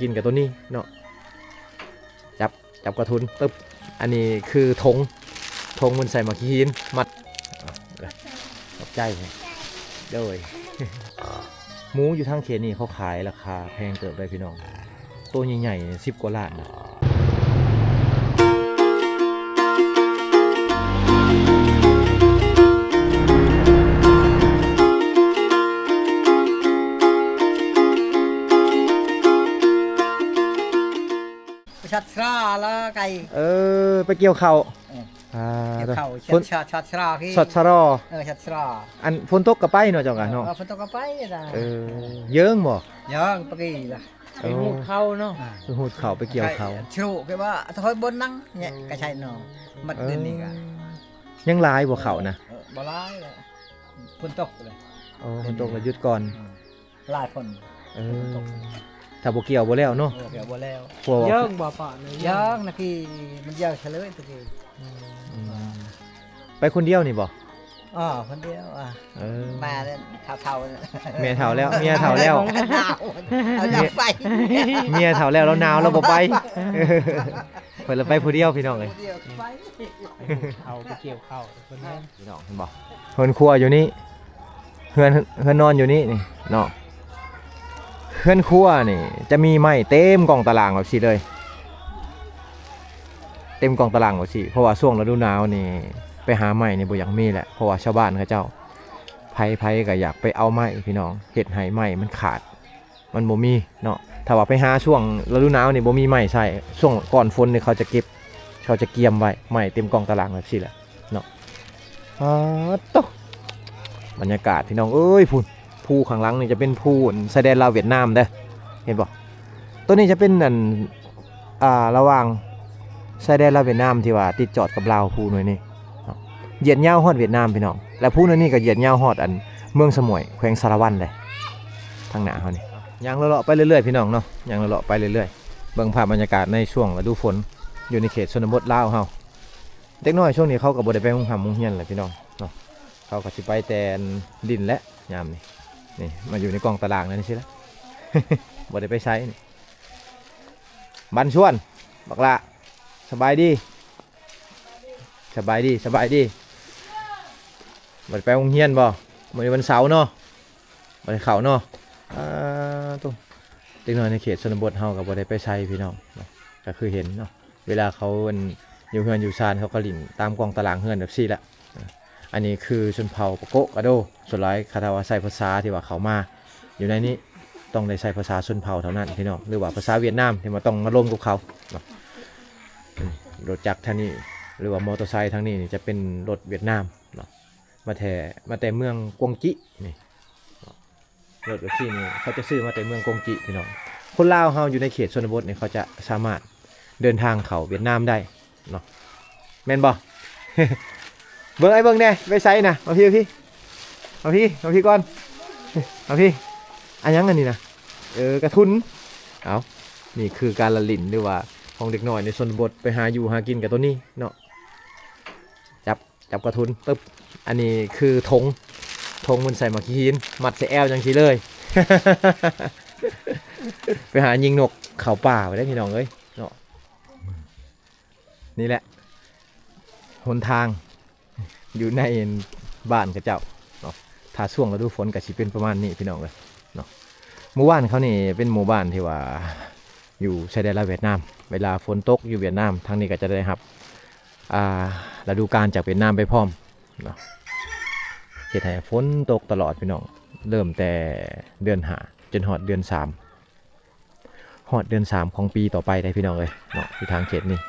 กินกับตัวนี้เนาะจับจับกระทุนตึ๊บอันนี้คือทงทงมันใส่มาขี้หินมัดเอขอบใจเลยโดยหมูอยู่ทางเขตนี่เขาขายราคาแพงเติบเลยพี่น้อง ตัวใหญ่ๆสิบกว่าล้านนะ ไปเกี่ยวเขาเออ อ่าเกี่ยวเข่าฝชันดชาชัดชราพี่สดชะรอ เออชัดชราอันฝนตกกระไปเนาะเจ้ากันเนาะเออฝนตกก็ไปนะเออเยิ้งบ่ยังปกี้ละไปหูดเข้าเนาะ ไปหูดเขาไปเกี่ยวเขา ชรูก็ว่าถ้าคอยบนนั่งเนี่ยก็ใช่เนาะมัดเดือนนี้ก็ยังหลายบ่เขานะเออบ่ร้ายเลยฝนตกเลย โอ้ฝนตกแล้วหยุดก่อน หลายคน เออ ถ้าบ่เกี่ยวบ่แล้วเนาะเออเดี๋ยวบ่แล้วกลัวว่าเยิ่งบ่ป่ะเลยยังนะพี่มันยาวเฉลยตะกี้อืมไปคนเดียวนี่บ่อ๋อคนเดียวอะเออมาเนี่ยเท่าๆเนี่ยเมียเฒ่าแล้วเมียเฒ่าแล้ว หนาวเอาดับไฟเมียเฒ่าแล้วแล้วหนาวแล้วบ่ไปเออเพิ่นละไปผู้เดียวพี่น้องเอ้ย เดียวไฟเขาไปเกี่ยวเข้าคนนั้นพี่น้องเห็นบ่เฮือนครัวอยู่นี่เฮือนเฮือนนอนอยู่นี่นี่เนาะ เฮือนครัวนี่จะมีไม้เต็มกล่องตารางแบบสิเลย เต็มกล่องตารางแบบสิเพราะว่าช่วงฤดูหนาวนี่ไปหาไม้นี่บ่อยากมีแหละเพราะว่าชาวบ้านเขาเจ้าไผๆก็อยากไปเอาไม้พี่น้องเฮ็ดให้ไม้มันขาด มันบ่มีเนาะถ้าว่าไปหาช่วงฤดูหนาวนี่บ่มีไม้ใส่ช่วงก่อนฝนนี่เขาจะเก็บเขาจะเกียมไว้ไม้เต็มกล่องตารางแบบสิแหละเนาะอ๋อโตบรรยากาศพี่น้องเอ้ยพูน ภูข้างหลังนี่จะเป็นภูแสดงลาวเวียดนามเด้อเห็นบ่ตัวนี้จะเป็นอันอ่าระหว่างชายแดนลาวเวียดนามที่ว่าติดจอดกับลาวภูหน่อยนี่เหยียดเยาฮอดเวียดนามพี่น้องและภูหน่อยนี่ก็เหยียดเยาฮอดอันเมืองสมุยแขวงสารวันเลยทางหน้าเฮานี่ย่างเลาะไปเรื่อยๆพี่น้องเนาะย่างเลาะไปเรื่อยๆเบิ่งภาพบรรยากาศในช่วงฤดูฝนอยู่ในเขตชนบทลาวเฮาเด็กน้อยช่วงนี้เขาก็บ่ได้ไปมุงหามุงเฮียนแหละพี่น้องเนาะเขาก็สิไปแต่นดินและยามนี่ นี่มาอยู่ในกล่องตารางนั่นสิละบ่ได้ไปใช้นี่บันชวนบักละสบายดี สบายดีสบายดีบ่ได้ไปโรงเรียนบ่มื้อนี้วันเสาร์เนาะบ่ได้เข้าเนาะอ่าตุ้มเด็กน้อยในเขตชนบทเฮาก็บ่ได้ไปใช้พี่น้องเนาะก็คือเห็นเนาะเวลาเขาอันอยู่เฮือนอยู่ซานเขาก็หลินตามกองตารางเฮือนแบบซี่แหละ อันนี้คือชนเผ่าปะโกะกะโดส่วนร้ายคาถาว่าใส่ภาษาที่ว่าเขามา อยู่ในนี้ต้องได้ใช้ภาษาชนเผ่าเท่านั้นพี่น้องหรือว่าภาษาเวียดนามที่มาต้องมาร่วมกับเขารถจักรทางนี้หรือว่ามอเตอร์ไซค์ทางนี้จะเป็นรถเวียดนามเนาะมาแต่มาแต่เมืองกวงจินี่เนรถแบบซี่นี่เขาจะซื้อมาแต่เมืองกวงจิพี่น้องคนลาวเฮาอยู่ในเขตชนบทเนี่ยเขาจะสามารถเดินทางเขาเวียดนามได้เนาะแม่นบ่ เบิ่งไอ้เบิ่งแน่ไปไซนะมาพี่มาพี่มาพี่มาพี่ก่อนมาพี่อันยังอันนี้นะเออกระทุนเอานี่คือการละลินหรือว่าของเด็กน้อยในชนบทไปหาอยู่หากินกับตัวนี้เนาะจับจับกระทุนตึ๊บอันนี้คือธงธงมันใส่มาขี้หินมัดใส่แอวจังทีเลย ไปหายิงนกเขาป่าไปได้พี่น้องเอ้ยเนาะนี่แหละหนทาง อยู่ในบ้านกระเจ้าเนาะถ้าช่วงฤดูฝนก็สิเป็นประมาณนี้พี่น้องเลยเนาะหมู่บ้านเขานี่เป็นหมู่บ้านที่ว่าอยู่ชายแดนลาวเวียดนาม เวลาฝนตกอยู่เวียดนามทางนี้ก็จะได้รับอ่าฤดูกาลจากเวียดนามไปพร้อมเนาะเฮ็ดให้ฝนตกตลอดพี่น้อง เริ่มแต่เดือนหาจนหอดเดือนสามหอดเดือนสามของปีต่อไปได้พี่น้องเลยเนาะที่ทางเขตนี้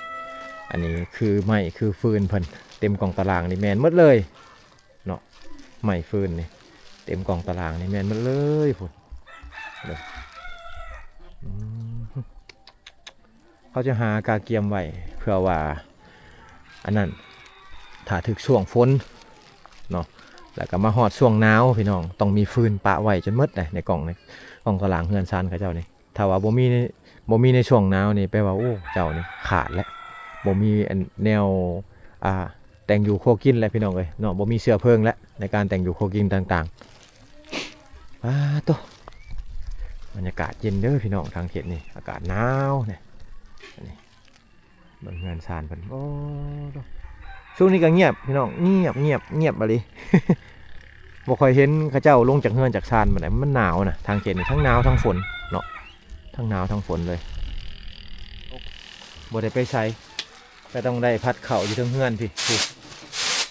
อันนี้คือไม้คือฟืนเพิ่นเต็มกล่องตารางนี่แมนหมดเลยเนาะไม้ฟืนนี่เต็มกล่องตารางนี่แมนหมดเลยพุ่นเขาจะหากาเกียมไว้เพื่อว่าอันนั้นถ้าถึกช่วงฝนเนาะแล้วก็มาฮอดช่วงหนาวพี่น้องต้องมีฟืนปะไว้จนมดเลยในกล่องในกล่องตารางเฮือนซานเขาเจ้านี่ถ้าว่าบ่มีในบ่มีในช่วงหนาวนี่แปลว่าโอ้เจ้านี่ขาดแล้ว บ่มีแนวอ่าแต่งอยู่โคกินแล้วพี่น้องเอ้ยเนาะบ่มีเสื้อเพิงแล้วในการแต่งอยู่โคกินต่างๆว้าโตบรรยากาศเย็นเด้อพี่น้องทางเขตนี่อากาศหนาวเนี่ยอันนี้เงเงินซานเพิ่นโอ้ช่วงนี้ก็เงียบพี่น้องเงียบเงียบเงียบบลิบ่ค่อยเห็นเขาเจ้าลงจากเฮือนจากซานมาไหนมันหนาวนะทางเขตนี่ทั้งหนาวทั้งฝนเนาะทั้งหนาวทั้งฝนเลยบ่ได้ไปใช้ ก็ต้องได้พัดเข่าอยู่ทั้งเฮือนพี่พี่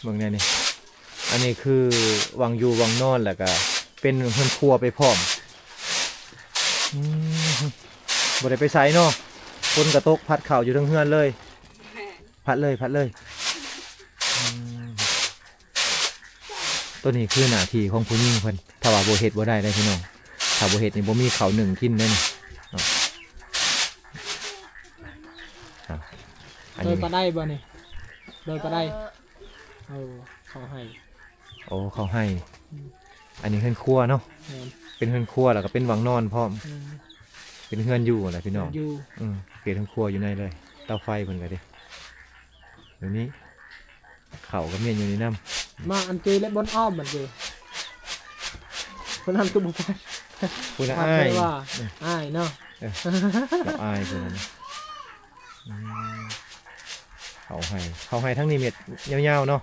เบิ่งเนี่ยนี่ อันนี้คือวังอยู่วังนอนแล้วก็เป็นเฮือนครัวไปพร้อมบ่ได้ไปไสเนาะฝนกระตกพัดเข่าอยู่ทั้งเฮือนเลย พัดเลยพัดเลย ตัวนี้คือหน้าที่ของผู้หญิงเพิ่นถ้าว่าบ่เฮ็ดบ่ได้เลยพี่น้องถ้าบ่เฮ็ดนี่บ่มีข้าวหนึ่งกินเลยนี่เนาะอะ อันโดยนี้ปลาได้บ่นี่โดยปลาได้เอาเขาให้โอ้เขาให้ อันนี้เฮือนครัวเนาะ แม่นเป็นเฮือนครัวแล้วก็เป็นวังนอนพร้อม อืมเป็นเฮือนอยู่แหละพี่น้อง อยู่อืมเปลี่ยนทั้งครัวอยู่ในเลย เตาไฟเพิ่นก็ดิเดี๋ยวนี้เข่าวก็เมียนอยู่ในน้มาอันเจและบนอ้อมมันเจคนนั้นก็บอกว่าำคุณถามอ้ายไปว่าอ้ายเนาะ เราอายเพิ่นนะอืม เขาให้เขาให้ทั้งนี้เม็ดยาวๆเนาะ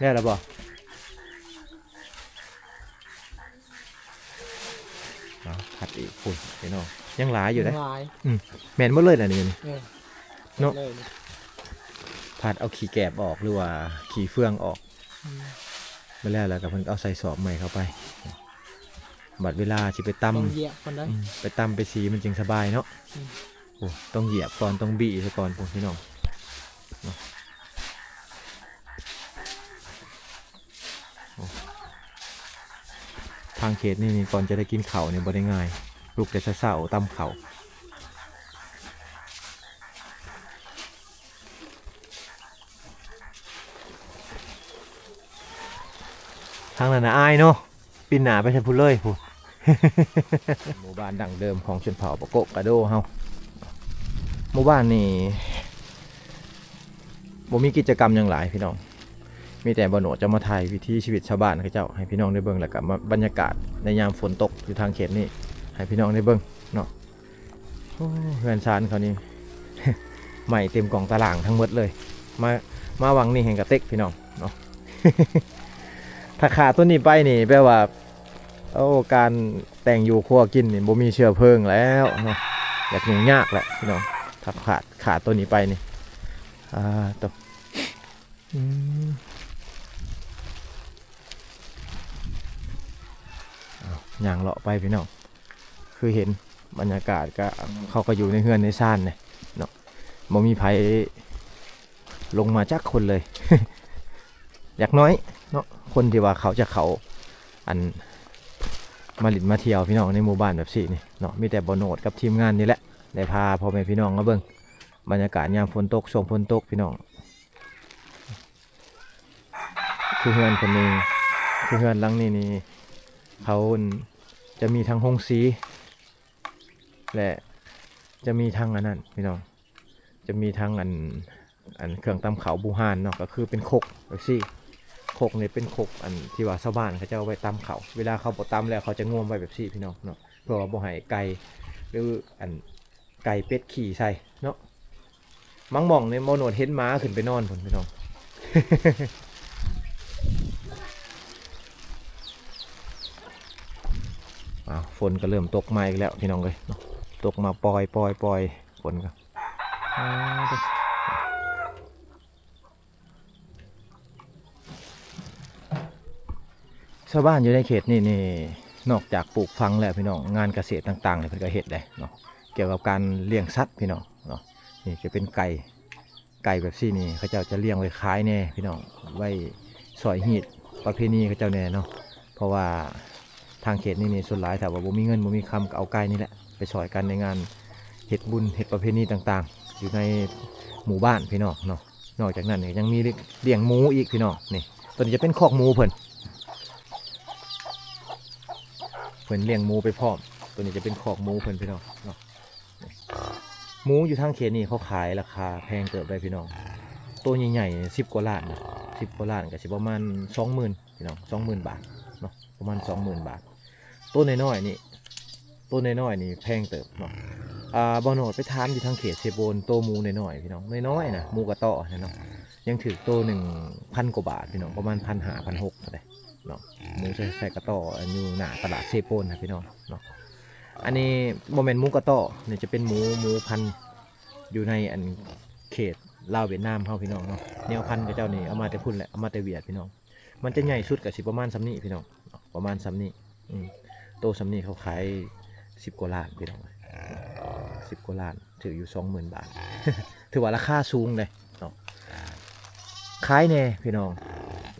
ได้แล้วบ่เอาผัดอีกคุณพี่น้องยังหลายอยู่นะหลายแม่นหมดเลยนะนี่นี่เออเนาะเลยผัดเอาขี้แกบออกหรือว่าขี้เฟืองออกอืมไปแล้วแล้วก็เพิ่นเอาใส่สอบใหม่เข้าไป บัดเวลาสิไปตำต้องเหยียบคนได้อืมไปตำไปสีมันจึงสบายเนาะอืมโอ้ ต้องเหยียบก่อนต้องบีซะก่อนพวกพี่น้องทางเขตนี่นี่ก่อนจะได้กินเข่าเนี่ยบ่ได้ง่ายปลูกแต่เศร้าๆตำเข่าทางนั้นนะอายเนาะปินหนาไปใช่พูดเลยพูดหมู่บ้านดังเดิมของชนเผ่าปะโกะกะโดเฮา หมู่บ้านนี่บ่มีกิจกรรมอย่างหลายพี่น้อง มีแต่บ่โหนดจะมาถ่ายวิถีชีวิตชาวบ้านเขาเจ้าให้พี่น้องได้เบิ่งแล้วก็มาบรรยากาศในยามฝนตกอยู่ทางเขตนี้ให้พี่น้องได้เบิ่งเนาะเฮือนชานเขานี่ใหม่เต็มกล่องตารางทั้งหมดเลย มามาวังนี่แห่งกระเต็กพี่น้องเนาะถ้าขาดตัวนี้ไปนี่แปลว่าโอ้การแต่งอยู่ครัวกินนี่บ่มีเชื้อเพลิงแล้วเนาะอยากยุ่งยากแหละพี่น้อง ถ้าขาดขาดตัวนี้ไปนี่อ่าตัวอย่างเลาะไปพี่น้องคือเห็นบรรยากาศก็เขาก็อยู่ในเฮือนในซ่านเนี่ยเนาะบ่มีไผลงมาจักคนเลย อยากน้อยเนาะคนที่ว่าเขาจะเขาอันมาหลินมาเที่ยวพี่น้องในหมู่บ้านแบบสี่นี่เนาะมีแต่บอโนดกับทีมงานนี่แหละ ได้พาพ่อแม่พี่น้องมาเบิ่งบรรยากาศยามฝนตกช่วงฝนตกพี่น้องคือเฮือนคนนี้คือเฮือนหลังนี้นี่เขาจะมีทั้งหงสี และจะมีทั้งอันนั้นพี่น้องจะมีทั้งอันอันเครื่องตำเขาบูฮานเนาะก็คือเป็นคกแบบสี่โคกนี่เป็นโคกอันที่ว่าชาวบ้านเขาจะเอาไว้ตำเขาเวลาเขาบ่ตำแล้วเขาจะง่วมไว้แบบซี่พี่น้องเนาะเพื่อว่าบ่ให้ไก่หรืออัน ไก่เป็ดขี่ใส่เนาะมังมองในโมโนดเห็นม้าขึ้นไปนอนพุ่นพี่น้องอ้าวฝนก็เริ่มตกมาอีกแล้วพี่น้องเลยตกมาปล่อยปล่อยปล่อยฝนก็ชาวบ้านอยู่ในเขตนี่นี่นอกจากปลูกฟังแล้วพี่น้องงานเกษตรต่างๆเนี่ยเพิ่นก็เฮ็ดได้เนาะ กี่ยวกับการเลี้ยงสัตว์พี่น้องเนาะนี่จะเป็นไก่ไก่แบบซี่นี่เขาเจ้าจะเลี้ยงไว้ขายแน่พี่น้องไว้สอยหีดประเพณีเขาเจ้าแน่เนาะเพราะว่าทางเขตนี่นี่ส่วนหลายถ้าว่าบ่มีเงินบ่มีคำเอาไก่นี่แหละไปสอยกันในงานเฮ็ดบุญเฮ็ดประเพณีต่างๆ อยู่ในหมู่บ้านพี่น้องเนาะนอกจากนั้นเนี่ยยังมีเลี้ยงหมูอีกพี่น้องนี่ตัวนี้จะเป็นคอกหมูเพิ่นเพิ่นเลี้ยงหมูไปพร้อม ตัวนี้จะเป็นขอกหมูเพิ่นพี่น้องเนาะ หมูอยู่ทางเขตนี่เขาขายราคาแพงเกินไปพี่น้อง ตัวใหญ่ๆสิบกว่าล้านสิบกว่าล้านก็สิประมาณสองหมื่นพี่น้องสองหมื่นบาทเนาะประมาณสองหมื่นบาทต้นน้อยๆนี่ต้นน้อยๆนี่แพงเติบเนาะอ่าบ่โนดไปทานอยู่ทางเขตเชโบนโตหมูน้อยๆพี่น้องน้อยๆนะหมูกระต่อนะเนาะยังถือโตหนึ่งพันกว่าบาทพี่น้องประมาณพันห้าพันหกเลยเนาะหมูใส่กระต่ออยู่หน้าตลาดเชโปนนะพี่น้องเนาะ อันนี้โมเมนต์หมูกระต่อเนี่ยจะเป็นหมูหมูพันธุ์อยู่ในอันเขตลาวเวียดนามเฮาพี่น้องเนาะแนวพันธุ์กับเจ้านี่เอามาแต่พุ่นแหละเอามาแต่เวียดพี่น้อง มันจะใหญ่สุดกับสิประมาณซ้ำนี้พี่น้องประมาณซ้ำนี้อืมโตซ้ำนี้เขาขายสิบกว่าล้านพี่น้องสิบกว่าล้านถืออยู่สองหมื่นบาท ถือว่าราคาสูงเลยเนาะขายแน่พี่น้อง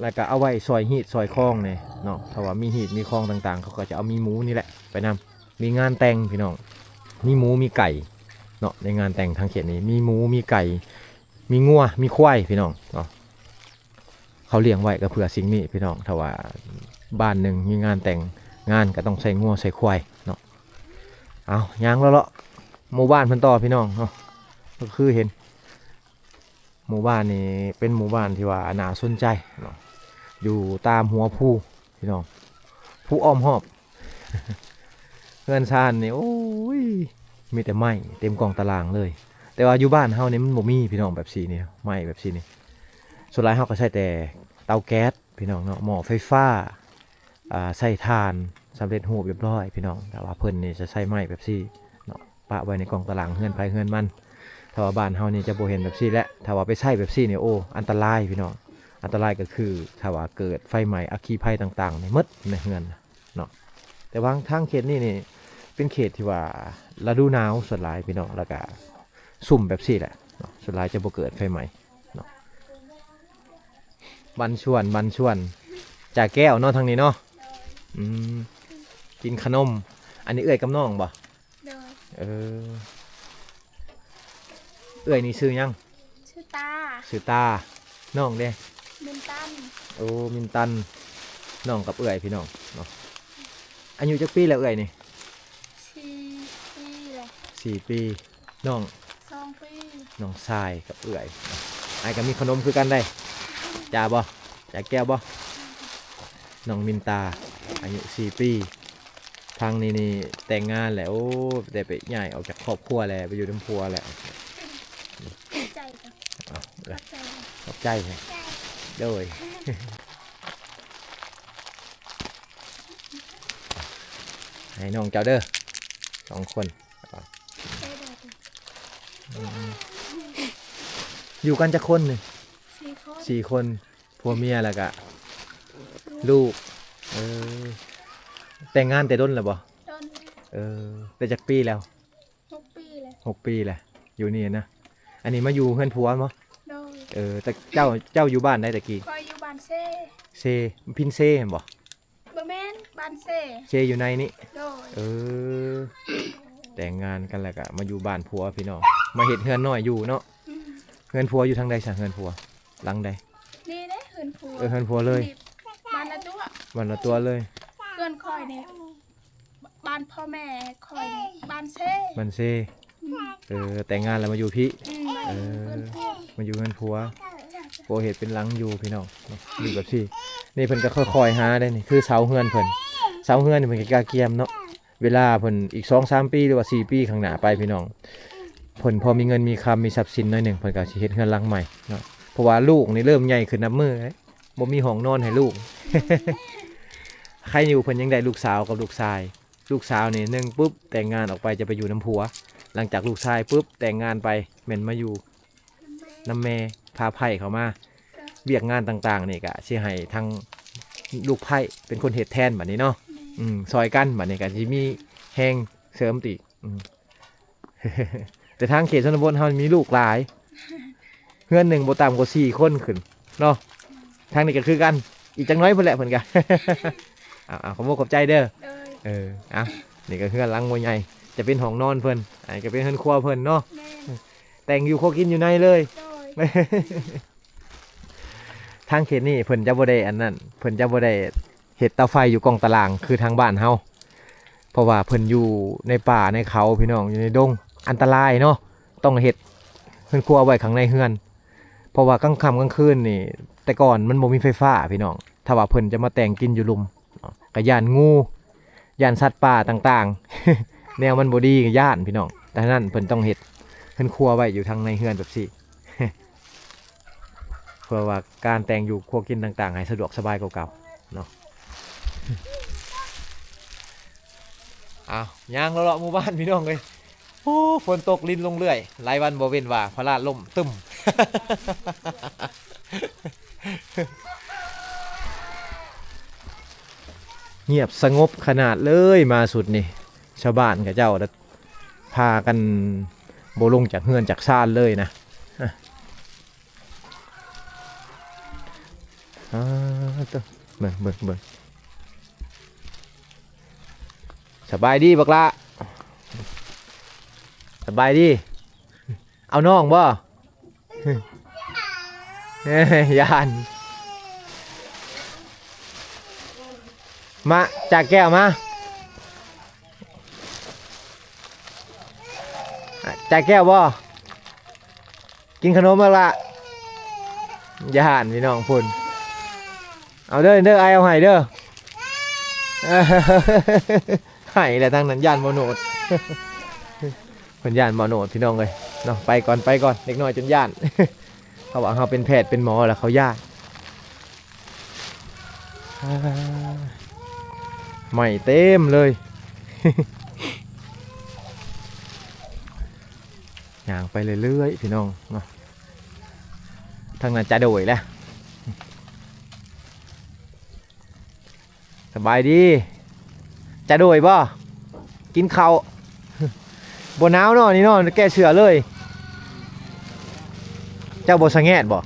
แล้วก็เอาไว้ซอยหีดซอยคลองเนี่ยเนาะถ้าว่ามีหีดมีคลองต่างๆ เขาก็จะเอามีหมูนี่แหละไปนำ มีงานแต่งพี่น้อง มีหมูมีไก่เนาะในงานแต่งทางเขตนี้ มีหมูมีไก่ มีงัวมีควายพี่น้องเนาะเขาเลี้ยงไว้ก็เพื่อสิ่งนี้พี่น้องถ้าว่าบ้านหนึ่งมีงานแต่งงานก็ต้องใส่งัวใส่ควายเนาะเอายางแล้วเลาะหมู่บ้านพิ่นต่อพี่น้องเนาะก็คือเห็น หมู่บ้านนี้เป็นหมู่บ้านที่ว่าน่าสนใจเนาะอยู่ตามหัวผู้พี่น้องผู้อ้อมหอบ เพื่อนชานนี่โอ้ยมีแต่ไม้เต็มกองตารางเลย แต่ว่าอยู่บ้านเฮานี่มันบ่มีพี่น้องแบบสีนี่ไม้แบบสีนี่ส่วนหลายเขาก็ใช้แต่เตาแก๊สพี่น้องเนาะหม้อไฟฟ้าอ่าใส่ถ่านสำเร็จรูปเรียบร้อยพี่น้องแต่ว่าเพิ่นนี่จะใช้ไม้แบบซี่เนาะปะไว้ในกล่องตารางเฮือนไปเฮือนมันถ้าว่าบ้านเฮานี่จะบ่เห็นแบบซี่และถ้าว่าไปใช้แบบซี่เนี่ยโอ้อันตรายพี่น้องอันตรายก็คือถ้าว่าเกิดไฟไหม้อัคคีภัยต่างๆในมดในเฮือนเนาะแต่ว่าทางเขตนี่นี่ เป็นเขตที่ว่าฤดูหนาวส่วนหลายพี่น้องแล้วก็สุ่มแบบซี่แหละเนาะส่วนหลายจะบ่เกิดไฟไหม้บันชวนบันชวนจากแก้วเนาะทางนี้เนาะอืมกินขนม อันนี้เอื้อยกับน้องบ่โดยเออเอื้อยนี่ซื้อยังชื่อตาซื้อตาน้องเด้มินตันโอ้มินตันน้องกับเอื้อยพี่น้องเนาะอายุจักปีแล้วเอื้อยนี่ชีปีเลย สี่ปีน้องสองปีน้องชายกับเอื้อยเนาะไอ้ก็มีขนมคือกันได้จ่าบ่จ่าแก้วบ่น้องมินตา อายุสี่ปีทางนี้นี่แต่งงานแล้วโอ้ได้ไปใหญ่ออกจากครอบครัวแล้วไปอยู่น้ำพัวแล้วใจกันเอาเลยใจกันขอบใจเลยโดยให้น้องเจ้าเด้อสองคน ใจเด็ด อยู่กันจะคนหนึ่งสี่คนสี่คนผัวเมียแล้วก็ลูก เออ แต่งงานแต่ด้นแล้วบ่จนเออ แต่จากปีแล้วหกปีเลยหกปีแหละอยู่นี่นะอันนี้มาอยู่เพื่อนผัวมั้โดยเออแต่เจ้าเจ้าอยู่บ้านได้ตะกี้คอยอยู่บ้านเซ่เซพินเซเห็นบ่บะแมนบ้านเซ่เซอยู่ในนี้โดยเออ แต่งงานกันแล้วก็มาอยู่บ้านผัวพี่น้องมาเห็ดเฮือนน้อยอยู่เนาะอืม เฮือนผัวอยู่ทางใดสั่งเฮือนผัวหลังใดนี่ได้เหินผัวเออเฮือนผัวเลยนี่บ้านละตัววันละตัวเลยเพื่อนคอยเนี่ยบ้านพ่อแม่คอยเนี่ยบ้านเซ่มันเซอืมเออแต่งงานแล้วมาอยู่พี่ อืมเออ เพื่อนผัวมาอยู่เฮือนผัวโปเห็ดเป็นหลังอยู่พี่น้องเนาะอยู่แบบที่นี่เพิ่นก็ค่อยๆหาได้นี่คือเสาเฮือนเพิ่นเสาเฮือนนี่เพิ่นก็กล้าเกียมเนาะเวลาเพิ่นอีกสองสามปีหรือว่าสี่ปีข้างหน้าไปพี่น้อง ผลพอมีเงินมีคำมีทรัพย์สินหน้อยหนึ่งเพิ่นก็สิเฮ็ดเฮือนหลังใหม่เนาะเพราะว่าลูกนี่เริ่มใหญ่ขึ้นนับมือเอ้ยบ่มีห้องนอนให้ลูก ใครอยู่เพิ่นยังได้ลูกสาวกับลูกชาย ลูกสาวนี่หนึ่งปุ๊บแต่งงานออกไปจะไปอยู่น้ำผัว หลังจากลูกชายปุ๊บแต่งงานไปเหม็นมาอยู่น้ำแม่พาไผ่เขามาเวียกงานต่างๆนี่ก็สิให้ทางลูกไผ่เป็นคนเฮ็ดแทนบัดนี้เนาะอืมซอยกันบัดนี้ก็สิมีแฮงเสริมติอืม แต่ทางเขตชนบทเฮามีลูกหลายเพื่อนหนึ่งบ่ต่ำกว่าสี่คนขึ้นเนาะทางนี้ก็คือกัน อีกจังน้อยเพิ่นแหละเพิ่นก็เอาเอาขอบคุณขอบใจเด้อโดยเอออะนี่ก็เพื่อนหลังมวยใหญ่จะเป็นห้องนอนเพิ่นอันนี้ก็เป็นเฮือนครัวเพิ่นเนาะแม่แต่งอยู่โคกินอยู่ในเลยโดยทางเขตนี่เพิ่นจะบ่ได้อันนั้นเพิ่นจะบ่ได้เฮ็ดเตาไฟอยู่กองตารางคือทางบ้านเฮาเพราะว่าเพิ่นอยู่ในป่าในเขาพี่น้องอยู่ในดง อันตรายเนาะต้องเฮ็ดเฮือนครัวไว้ข้างในเฮือน เพราะว่ากลางค่ำกลางคืนนี่ แต่ก่อนมันบ่มีไฟฟ้าพี่น้องถ้าว่าเพิ่นจะมาแต่งกินอยู่ลุมเนาะยานงูยานสัตว์ป่าต่างๆ แนวมันบ่ดีก็ย่านพี่น้องแต่นั้นเพิ่นต้องเฮ็ดเพิ่นครัวไว้อยู่ทางในเฮือนแบบซี่เพื่อว่าการแต่งอยู่ครัวกินต่างๆ ให้สะดวกสบายกว่าเก่าเนาะอ้าวย่างเลาะหมู่บ้านพี่น้องเลย โอ้ฝนตกลินลงเรื่อยหลายวันบ่เว้นว่าพระราล่มตึมเงียบสงบขนาดเลยมาสุดนี่ชาวบ้านกับเจ้าพากันโบลงจากเฮือนจากซ่านเลยนะอ่าตัวเบิ่งเบิ่งเบิ่งสบายดีบักละ บายดี เอาน้องบ่เอ้ยาน มาจากแก้วมาอะจากแก้วบ่ กินขนมมาละยานพี่น้องพุ่นเอาเด้อเด้อไอเอาให้เด้อเอ้อให้แหละทางนั้นยานบ่โนด เพิ่นย่านบ่โนดพี่น้องเลยเนาะไปก่อนไปก่อนเด็กน้อยจนย่าน เขาว่าเขาเป็นแพทย์เป็นหมอแล้วเขาย่านใหม่เต็มเลยย่างไปเรื่อยๆพี่น้องเนาะทางนั้นจะโดยแหละสบายดี จะโดยบ่กินข้าว บนหนาวเนาะนี่เนาะแก้เสือเลย เจ้าบสะแงดบ่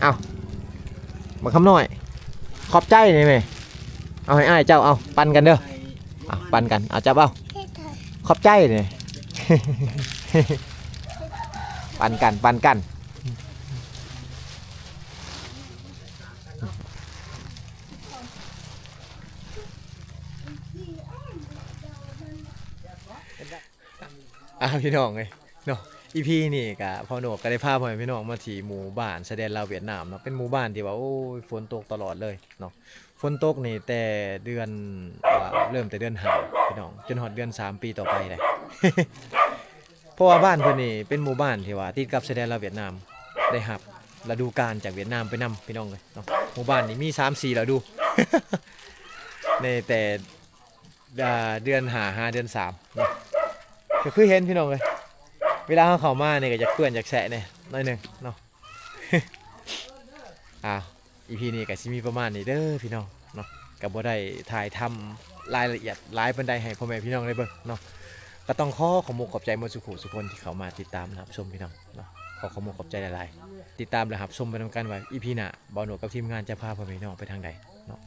เอามาคำหน่อย ขอบใจหน่อยไหมเอาให้อ้ายเจ้าเอาปันกันเด้อเอาปันกันเอาจับเอาขอบใจหน่อยปันกันปันกัน อะพี่น้องเลยเนาะอีพีนี่กะพ่อหนวกก็ได้พาพ่อแม่พี่น้องมาที่หมู่บ้านแสดงลาวเวียดนามเนาะเป็นหมู่บ้านที่ว่าโอ้ยฝนตกตลอดเลยเนาะฝนตกนี่แต่เดือนว่าเริ่มแต่เดือนหาพี่น้องจนฮอดเดือนสามปีต่อไปเลย เพราะว่าบ้านเพิ่นนี่เป็นหมู่บ้านที่ว่าติดกับชายแดนลาวเวียดนามได้หับฤดูกาลจากเวียดนามไปนํพี่น้องเลยเนาะหมู่บ้านนี่มี3 4ฤดู ในแต่เดือนหาหาเดือนสามเนาะ ก็คือเห็นพี่น้องเลยเวลาเขาเข้ามาเนี่ยก็จะเปื้อนจากแสะเนี่ยหน้อยหนึ่งเนาะอ้าวอีพีนี้ก็สิมีประมาณนี้เด้อพี่น้องเนาะกับบ่ได้ถ่ายทำรายละเอียดหลายปันใดให้พ่อแม่พี่น้องได้เบิ่งเนาะก็ต้องขอขอบคุณขอบใจมดสุขุสุคนที่เขามาติดตามนะครับชมพี่น้องเนาะขอขอบคุณขอบใจหลายๆติดตามและรับชมไปนำกันไว้อีพีหน้าบ่าวหนวดกับทีมงานจะพาพ่อแม่พี่น้องไปทางใดเนาะ